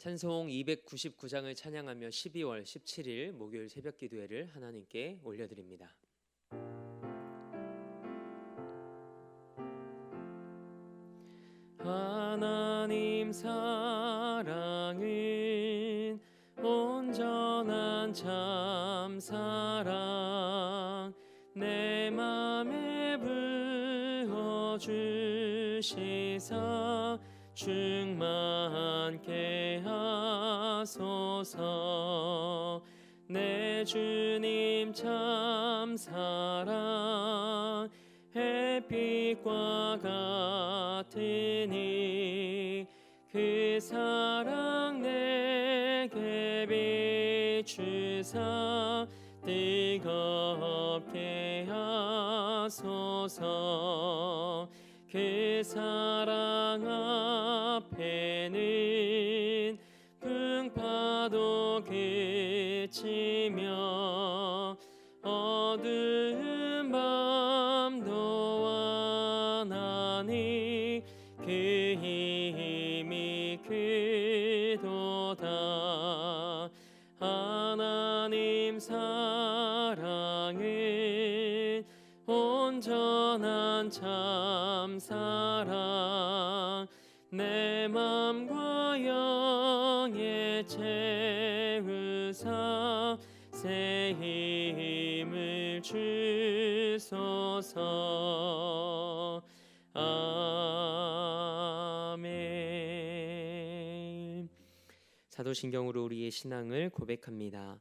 찬송 299장을 찬양하며 12월 17일 목요일 새벽 기도회를 하나님께 올려드립니다. 하나님 사랑은 온전한 참 사랑 내 맘에 부어 주시사 충만케 하소서. 내 주님 참 사랑 햇빛과 같으니 그 사랑 내게 비추사 뜨겁게 하소서 그 사랑 앞에는 풍파도 그치며 온전한 참 사랑 내 맘과 영에 채우사 새 힘을 주소서 아멘 사도신경으로 우리의 신앙을 고백합니다.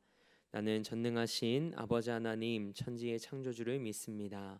나는 전능하신 아버지 하나님 천지의 창조주를 믿습니다.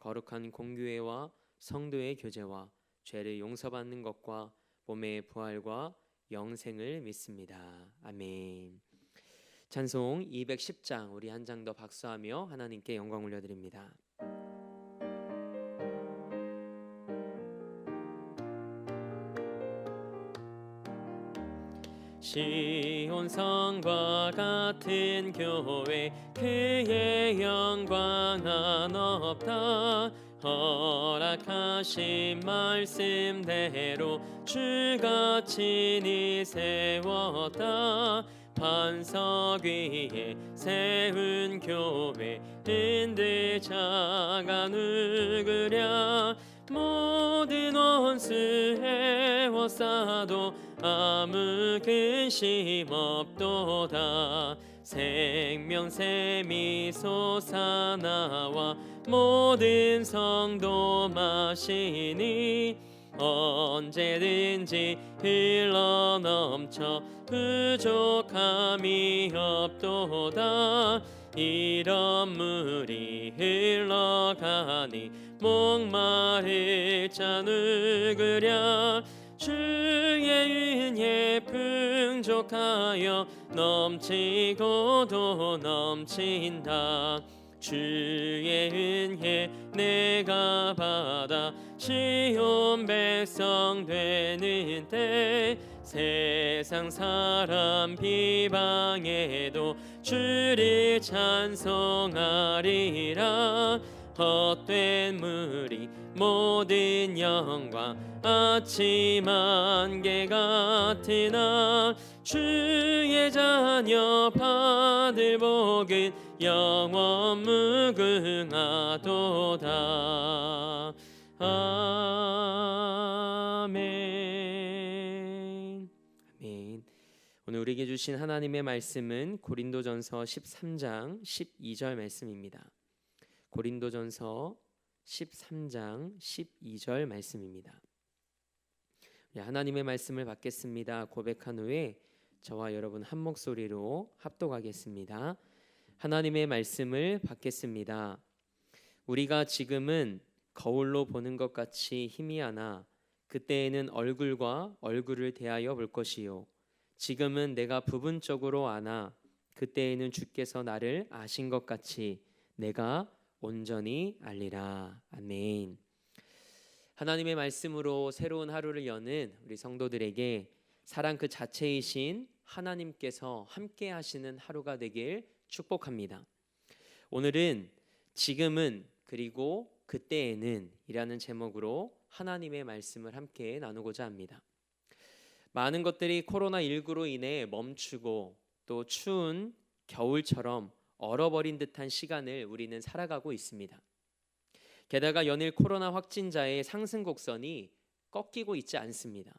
거룩한 공교회와 성도의 교제와 죄를 용서받는 것과 몸의 부활과 영생을 믿습니다. 아멘. 찬송 210장 우리 한 장 더 박수하며 하나님께 영광 올려드립니다. 시온성과 같은 교회 그의 영광은 없다. 허락하신 말씀대로 주가 친히 세웠다. 반석 위에 세운 교회 인들 자가 누구랴? 모든 원수 해워싸도 아무 근심 없도다. 생명샘이 솟아나와 모든 성도 마시니 언제든지 흘러넘쳐 부족함이 없도다. 이런 물이 흘러가니 목마를 자 누구랴 주의 은혜 풍족하여 넘치고도 넘친다. 주의 은혜 내가 받아 시온 백성 되는 때 세상 사람 비방에도 주를 찬송하리라 헛된 무리 모든 영광 아침 안개 같으나 주의 자녀 받을 복은 영원 무궁하도다. 아멘. 아멘. 오늘 우리에게 주신 하나님의 말씀은 고린도전서 13장 12절 말씀입니다 고린도전서 13장 12절 말씀입니다. 하나님의 말씀을 받겠습니다. 고백한 후에 저와 여러분 한 목소리로 합독하겠습니다. 하나님의 말씀을 받겠습니다. 우리가 지금은 거울로 보는 것 같이 희미하나 그때에는 얼굴과 얼굴을 대하여 볼 것이요 지금은 내가 부분적으로 아나 그때에는 주께서 나를 아신 것 같이 내가 온전히 알리라. 아멘. 하나님의 말씀으로 새로운 하루를 여는 우리 성도들에게 사랑 그 자체이신 하나님께서 함께 하시는 하루가 되길 축복합니다. 오늘은 지금은 그리고 그때에는 이라는 제목으로 하나님의 말씀을 함께 나누고자 합니다. 많은 것들이 코로나19로 인해 멈추고 또 추운 겨울처럼 얼어버린 듯한 시간을 우리는 살아가고 있습니다. 게다가 연일 코로나 확진자의 상승 곡선이 꺾이고 있지 않습니다.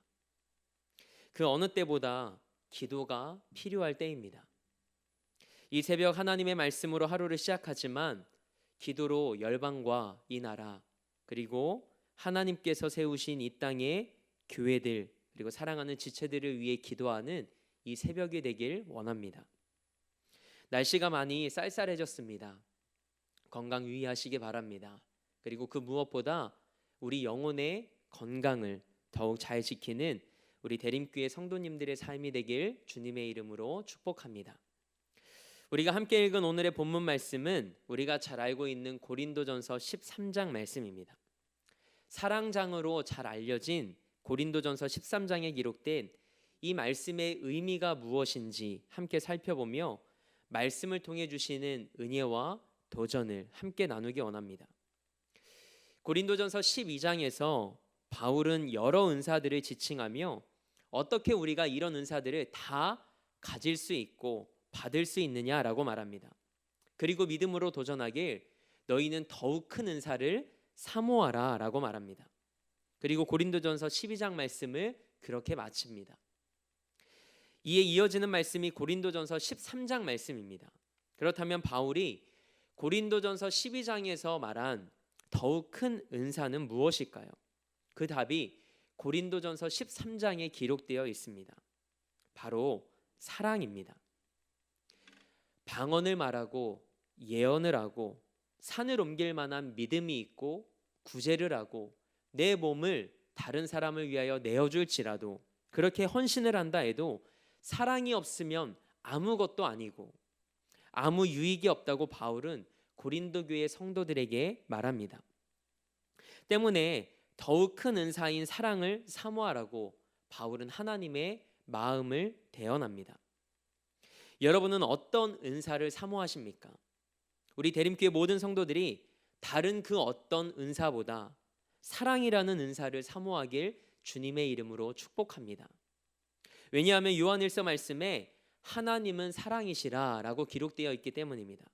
그 어느 때보다 기도가 필요할 때입니다. 이 새벽 하나님의 말씀으로 하루를 시작하지만 기도로 열방과 이 나라 그리고 하나님께서 세우신 이 땅의 교회들 그리고 사랑하는 지체들을 위해 기도하는 이 새벽이 되길 원합니다. 날씨가 많이 쌀쌀해졌습니다. 건강 유의하시기 바랍니다. 그리고 그 무엇보다 우리 영혼의 건강을 더욱 잘 지키는 우리 대림교회 성도님들의 삶이 되길 주님의 이름으로 축복합니다. 우리가 함께 읽은 오늘의 본문 말씀은 우리가 잘 알고 있는 고린도전서 13장 말씀입니다. 사랑장으로 잘 알려진 고린도전서 13장에 기록된 이 말씀의 의미가 무엇인지 함께 살펴보며 말씀을 통해 주시는 은혜와 도전을 함께 나누기 원합니다. 고린도전서 12장에서 바울은 여러 은사들을 지칭하며 어떻게 우리가 이런 은사들을 다 가질 수 있고 받을 수 있느냐라고 말합니다. 그리고 믿음으로 도전하길 너희는 더욱 큰 은사를 사모하라라고 말합니다. 그리고 고린도전서 12장 말씀을 그렇게 마칩니다. 이에 이어지는 말씀이 고린도전서 13장 말씀입니다. 그렇다면 바울이 고린도전서 12장에서 말한 더욱 큰 은사는 무엇일까요? 그 답이 고린도전서 13장에 기록되어 있습니다. 바로 사랑입니다. 방언을 말하고 예언을 하고 산을 옮길 만한 믿음이 있고 구제를 하고 내 몸을 다른 사람을 위하여 내어줄지라도 그렇게 헌신을 한다 해도 사랑이 없으면 아무것도 아니고 아무 유익이 없다고 바울은 고린도 교회 성도들에게 말합니다. 때문에 더욱 큰 은사인 사랑을 사모하라고 바울은 하나님의 마음을 대언합니다. 여러분은 어떤 은사를 사모하십니까? 우리 대림교회 모든 성도들이 다른 그 어떤 은사보다 사랑이라는 은사를 사모하길 주님의 이름으로 축복합니다. 왜냐하면 요한일서 말씀에 하나님은 사랑이시라라고 기록되어 있기 때문입니다.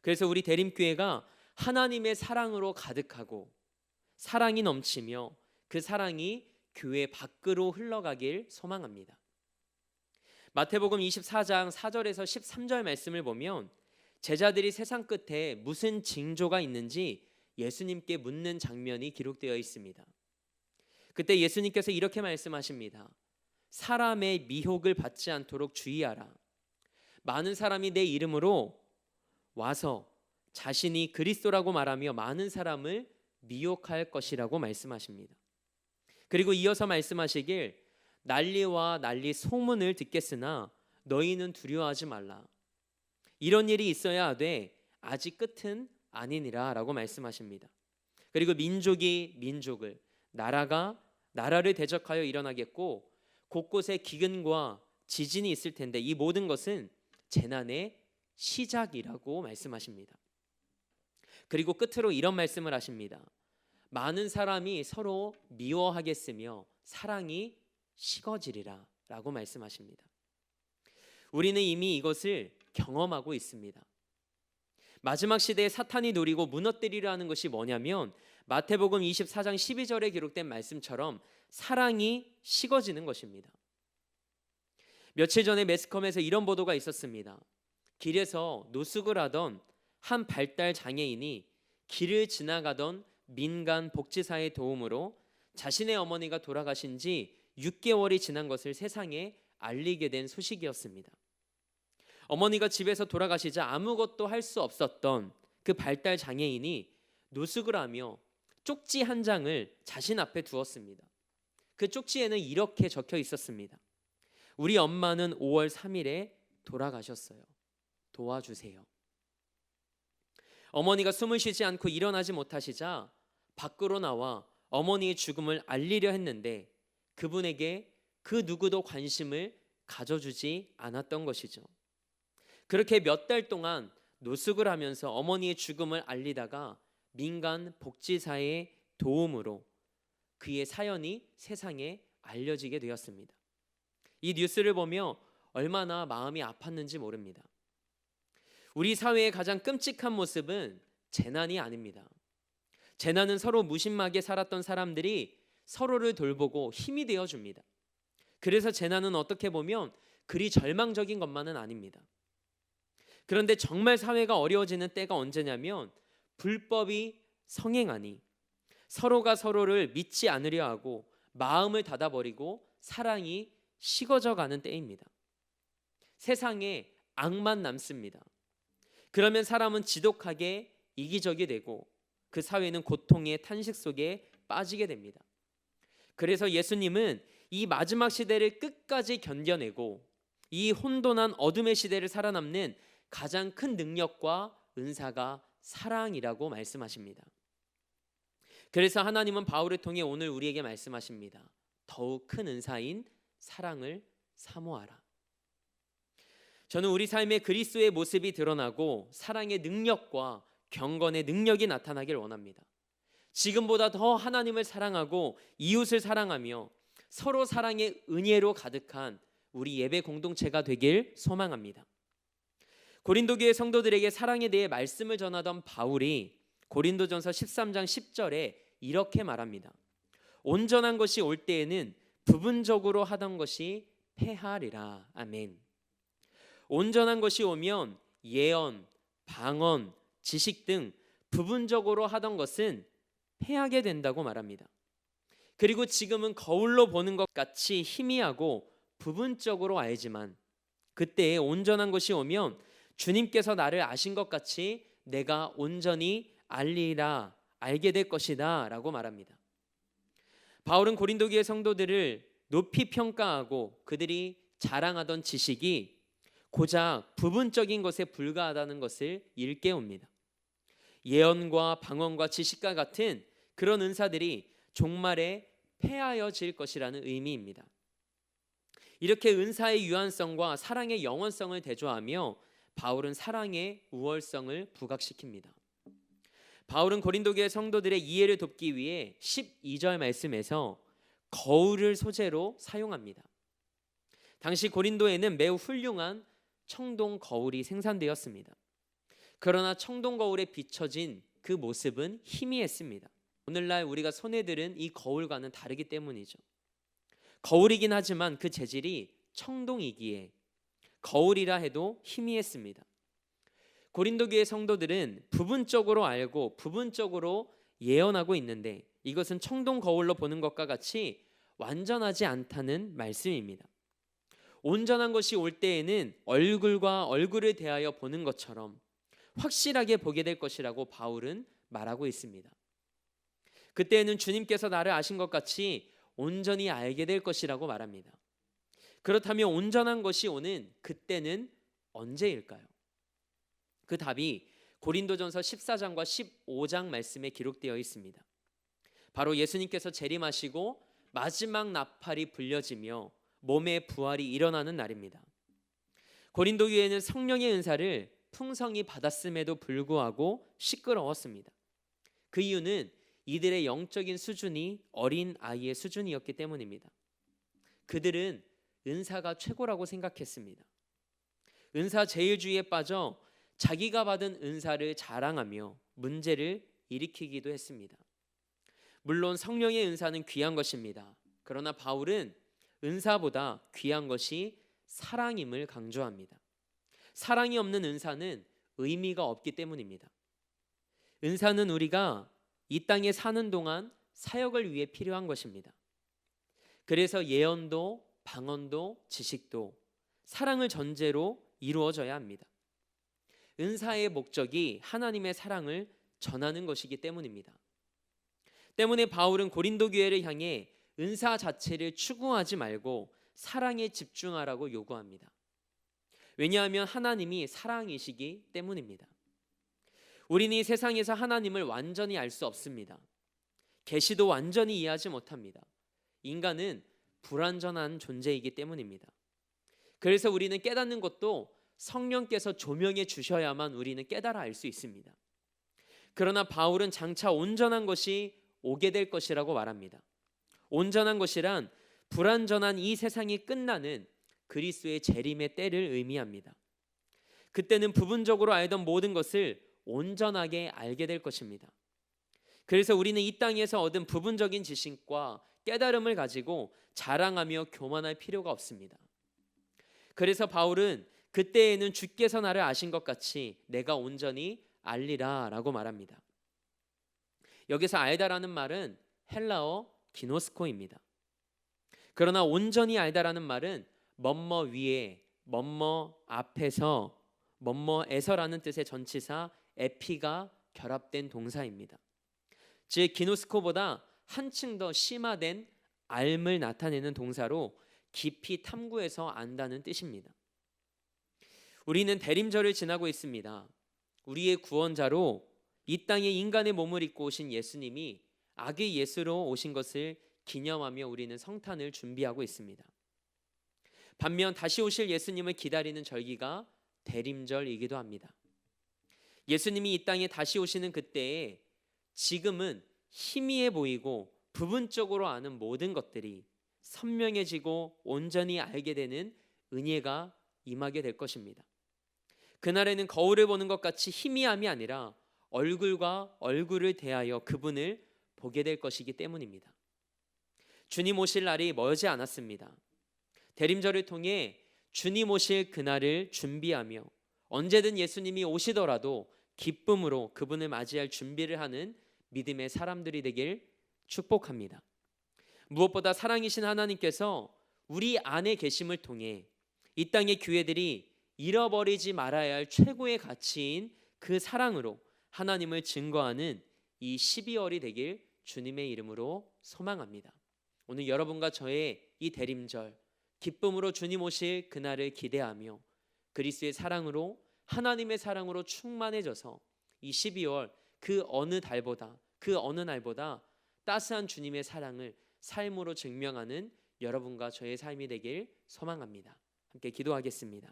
그래서 우리 대림교회가 하나님의 사랑으로 가득하고 사랑이 넘치며 그 사랑이 교회 밖으로 흘러가길 소망합니다. 마태복음 24장 4절에서 13절 말씀을 보면 제자들이 세상 끝에 무슨 징조가 있는지 예수님께 묻는 장면이 기록되어 있습니다. 그때 예수님께서 이렇게 말씀하십니다. 사람의 미혹을 받지 않도록 주의하라. 많은 사람이 내 이름으로 와서 자신이 그리스도라고 말하며 많은 사람을 미혹할 것이라고 말씀하십니다. 그리고 이어서 말씀하시길 난리와 난리 소문을 듣겠으나 너희는 두려워하지 말라. 이런 일이 있어야 하되 아직 끝은 아니니라라고 말씀하십니다. 그리고 민족이 민족을 나라가 나라를 대적하여 일어나겠고 곳곳에 기근과 지진이 있을 텐데 이 모든 것은 재난의 시작이라고 말씀하십니다. 그리고 끝으로 이런 말씀을 하십니다. 많은 사람이 서로 미워하겠으며 사랑이 식어지리라 라고 말씀하십니다. 우리는 이미 이것을 경험하고 있습니다. 마지막 시대에 사탄이 노리고 무너뜨리려 하는 것이 뭐냐면 마태복음 24장 12절에 기록된 말씀처럼 사랑이 식어지는 것입니다. 며칠 전에 매스컴에서 이런 보도가 있었습니다. 길에서 노숙을 하던 한 발달 장애인이 길을 지나가던 민간 복지사의 도움으로 자신의 어머니가 돌아가신 지 6개월이 지난 것을 세상에 알리게 된 소식이었습니다. 어머니가 집에서 돌아가시자 아무것도 할 수 없었던 그 발달 장애인이 노숙을 하며 쪽지 한 장을 자신 앞에 두었습니다. 그 쪽지에는 이렇게 적혀 있었습니다. 우리 엄마는 5월 3일에 돌아가셨어요. 도와주세요. 어머니가 숨을 쉬지 않고 일어나지 못하시자 밖으로 나와 어머니의 죽음을 알리려 했는데 그분에게 그 누구도 관심을 가져주지 않았던 것이죠. 그렇게 몇 달 동안 노숙을 하면서 어머니의 죽음을 알리다가 민간 복지사의 도움으로 그의 사연이 세상에 알려지게 되었습니다. 이 뉴스를 보며 얼마나 마음이 아팠는지 모릅니다. 우리 사회의 가장 끔찍한 모습은 재난이 아닙니다. 재난은 서로 무심하게 살았던 사람들이 서로를 돌보고 힘이 되어 줍니다. 그래서 재난은 어떻게 보면 그리 절망적인 것만은 아닙니다. 그런데 정말 사회가 어려워지는 때가 언제냐면 불법이 성행하니 서로가 서로를 믿지 않으려 하고 마음을 닫아버리고 사랑이 식어져 가는 때입니다. 세상에 악만 남습니다. 그러면 사람은 지독하게 이기적이 되고 그 사회는 고통의 탄식 속에 빠지게 됩니다. 그래서 예수님은 이 마지막 시대를 끝까지 견뎌내고 이 혼돈한 어둠의 시대를 살아남는 가장 큰 능력과 은사가 사랑이라고 말씀하십니다. 그래서 하나님은 바울을 통해 오늘 우리에게 말씀하십니다. 더욱 큰 은사인 사랑을 사모하라. 저는 우리 삶에 그리스도의 모습이 드러나고 사랑의 능력과 경건의 능력이 나타나길 원합니다. 지금보다 더 하나님을 사랑하고 이웃을 사랑하며 서로 사랑의 은혜로 가득한 우리 예배 공동체가 되길 소망합니다. 고린도 교회 성도들에게 사랑에 대해 말씀을 전하던 바울이 고린도전서 13장 10절에 이렇게 말합니다. 온전한 것이 올 때에는 부분적으로 하던 것이 폐하리라. 아멘. 온전한 것이 오면 예언, 방언, 지식 등 부분적으로 하던 것은 패하게 된다고 말합니다. 그리고 지금은 거울로 보는 것 같이 희미하고 부분적으로 알지만 그때 온전한 것이 오면 주님께서 나를 아신 것 같이 내가 온전히 알리라 알게 될 것이다라고 말합니다. 바울은 고린도 교회 성도들을 높이 평가하고 그들이 자랑하던 지식이 고작 부분적인 것에 불과하다는 것을 일깨웁니다. 예언과 방언과 지식과 같은 그런 은사들이 종말에 폐하여질 것이라는 의미입니다. 이렇게 은사의 유한성과 사랑의 영원성을 대조하며 바울은 사랑의 우월성을 부각시킵니다. 바울은 고린도 교회 성도들의 이해를 돕기 위해 12절 말씀에서 거울을 소재로 사용합니다. 당시 고린도에는 매우 훌륭한 청동 거울이 생산되었습니다. 그러나 청동 거울에 비춰진 그 모습은 희미했습니다. 오늘날 우리가 손에 들은 이 거울과는 다르기 때문이죠. 거울이긴 하지만 그 재질이 청동이기에 거울이라 해도 희미했습니다. 고린도 교회 성도들은 부분적으로 알고 부분적으로 예언하고 있는데 이것은 청동 거울로 보는 것과 같이 완전하지 않다는 말씀입니다. 온전한 것이 올 때에는 얼굴과 얼굴을 대하여 보는 것처럼 확실하게 보게 될 것이라고 바울은 말하고 있습니다. 그때에는 주님께서 나를 아신 것 같이 온전히 알게 될 것이라고 말합니다. 그렇다면 온전한 것이 오는 그때는 언제일까요? 그 답이 고린도전서 14장과 15장 말씀에 기록되어 있습니다. 바로 예수님께서 재림하시고 마지막 나팔이 불려지며 몸의 부활이 일어나는 날입니다. 고린도 교회는 성령의 은사를 풍성히 받았음에도 불구하고 시끄러웠습니다. 그 이유는 이들의 영적인 수준이 어린 아이의 수준이었기 때문입니다. 그들은 은사가 최고라고 생각했습니다. 은사 제일주의에 빠져 자기가 받은 은사를 자랑하며 문제를 일으키기도 했습니다. 물론 성령의 은사는 귀한 것입니다. 그러나 바울은 은사보다 귀한 것이 사랑임을 강조합니다. 사랑이 없는 은사는 의미가 없기 때문입니다. 은사는 우리가 이 땅에 사는 동안 사역을 위해 필요한 것입니다. 그래서 예언도 방언도 지식도 사랑을 전제로 이루어져야 합니다. 은사의 목적이 하나님의 사랑을 전하는 것이기 때문입니다. 때문에 바울은 고린도 교회를 향해 은사 자체를 추구하지 말고 사랑에 집중하라고 요구합니다. 왜냐하면 하나님이 사랑이시기 때문입니다. 우리는 이 세상에서 하나님을 완전히 알 수 없습니다. 계시도 완전히 이해하지 못합니다. 인간은 불완전한 존재이기 때문입니다. 그래서 우리는 깨닫는 것도 성령께서 조명해 주셔야만 우리는 깨달아 알 수 있습니다. 그러나 바울은 장차 온전한 것이 오게 될 것이라고 말합니다. 온전한 것이란 불완전한 이 세상이 끝나는 그리스도의 재림의 때를 의미합니다. 그때는 부분적으로 알던 모든 것을 온전하게 알게 될 것입니다. 그래서 우리는 이 땅에서 얻은 부분적인 지식과 깨달음을 가지고 자랑하며 교만할 필요가 없습니다. 그래서 바울은 그때에는 주께서 나를 아신 것 같이 내가 온전히 알리라라고 말합니다. 여기서 알다라는 말은 헬라어 기노스코입니다. 그러나 온전히 알다라는 말은 뭐뭐 위에, 뭐뭐 앞에서, 뭐뭐에서라는 뜻의 전치사 에피가 결합된 동사입니다. 즉 기노스코보다 한층 더 심화된 알을 나타내는 동사로 깊이 탐구해서 안다는 뜻입니다. 우리는 대림절을 지나고 있습니다. 우리의 구원자로 이 땅에 인간의 몸을 입고 오신 예수님이 악의 예수로 오신 것을 기념하며 우리는 성탄을 준비하고 있습니다. 반면 다시 오실 예수님을 기다리는 절기가 대림절이기도 합니다. 예수님이 이 땅에 다시 오시는 그때에 지금은 희미해 보이고 부분적으로 아는 모든 것들이 선명해지고 온전히 알게 되는 은혜가 임하게 될 것입니다. 그날에는 거울을 보는 것 같이 희미함이 아니라 얼굴과 얼굴을 대하여 그분을 보게 될 것이기 때문입니다. 주님 오실 날이 멀지 않았습니다. 대림절을 통해 주님 오실 그날을 준비하며 언제든 예수님이 오시더라도 기쁨으로 그분을 맞이할 준비를 하는 믿음의 사람들이 되길 축복합니다. 무엇보다 사랑이신 하나님께서 우리 안에 계심을 통해 이 땅의 교회들이 잃어버리지 말아야 할 최고의 가치인 그 사랑으로 하나님을 증거하는 이 12월이 되길 주님의 이름으로 소망합니다. 오늘 여러분과 저의 이 대림절 기쁨으로 주님 오실 그날을 기대하며 그리스도의 사랑으로 하나님의 사랑으로 충만해져서 이 12월 그 어느 달보다 그 어느 날보다 따스한 주님의 사랑을 삶으로 증명하는 여러분과 저의 삶이 되길 소망합니다. 함께 기도하겠습니다.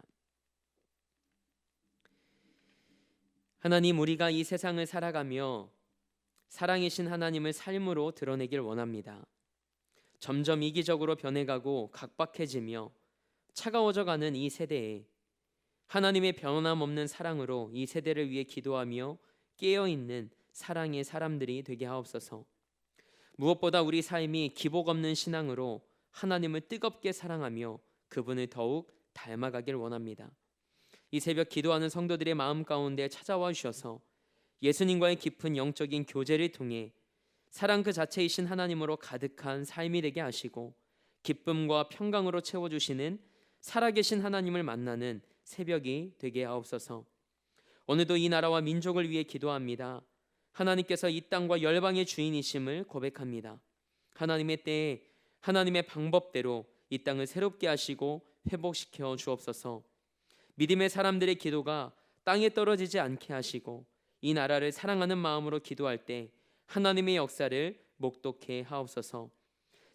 하나님 우리가 이 세상을 살아가며 사랑이신 하나님을 삶으로 드러내길 원합니다. 점점 이기적으로 변해가고 각박해지며 차가워져가는 이 세대에 하나님의 변함없는 사랑으로 이 세대를 위해 기도하며 깨어 있는 사랑의 사람들이 되게 하옵소서. 무엇보다 우리 삶이 기복 없는 신앙으로 하나님을 뜨겁게 사랑하며 그분을 더욱 닮아가길 원합니다. 이 새벽 기도하는 성도들의 마음 가운데 찾아와 주셔서 예수님과의 깊은 영적인 교제를 통해 사랑 그 자체이신 하나님으로 가득한 삶이 되게 하시고 기쁨과 평강으로 채워 주시는 살아계신 하나님을 만나는 새벽이 되게 하옵소서. 오늘도 이 나라와 민족을 위해 기도합니다. 하나님께서 이 땅과 열방의 주인이심을 고백합니다. 하나님의 때에 하나님의 방법대로 이 땅을 새롭게 하시고 회복시켜 주옵소서. 믿음의 사람들의 기도가 땅에 떨어지지 않게 하시고 이 나라를 사랑하는 마음으로 기도할 때 하나님의 역사를 목독해 하옵소서.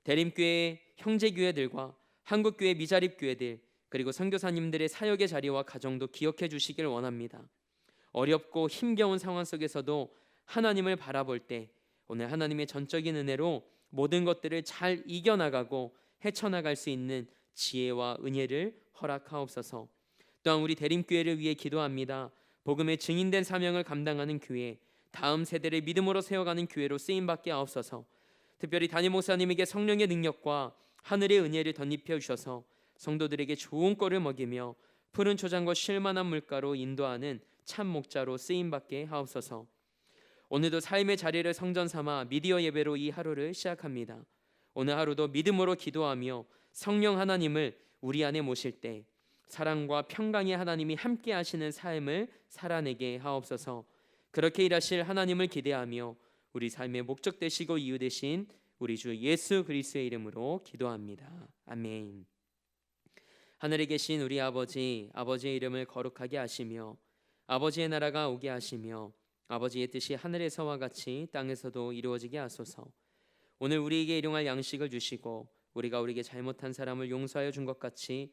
대림교회 형제 교회들과 한국 교회 미자립 교회들 그리고 선교사님들의 사역의 자리와 가정도 기억해 주시길 원합니다. 어렵고 힘겨운 상황 속에서도 하나님을 바라볼 때 오늘 하나님의 전적인 은혜로 모든 것들을 잘 이겨나가고 헤쳐나갈 수 있는 지혜와 은혜를 허락하옵소서. 또한 우리 대림교회를 위해 기도합니다. 복음의 증인된 사명을 감당하는 교회, 다음 세대를 믿음으로 세워가는 교회로 쓰임 받게 하옵소서. 특별히 담임 목사님에게 성령의 능력과 하늘의 은혜를 덧입혀 주셔서 성도들에게 좋은 꼴을 먹이며 푸른 초장과 쉴만한 물가로 인도하는 참 목자로 쓰임 받게 하옵소서. 오늘도 삶의 자리를 성전 삼아 미디어 예배로 이 하루를 시작합니다. 오늘 하루도 믿음으로 기도하며 성령 하나님을 우리 안에 모실 때 사랑과 평강의 하나님이 함께 하시는 삶을 살아내게 하옵소서. 그렇게 일하실 하나님을 기대하며 우리 삶의 목적 되시고 이유 되신 우리 주 예수 그리스도의 이름으로 기도합니다. 아멘. 하늘에 계신 우리 아버지 아버지의 이름을 거룩하게 하시며 아버지의 나라가 오게 하시며 아버지의 뜻이 하늘에서와 같이 땅에서도 이루어지게 하소서. 오늘 우리에게 일용할 양식을 주시고 우리가 우리에게 잘못한 사람을 용서하여 준 것 같이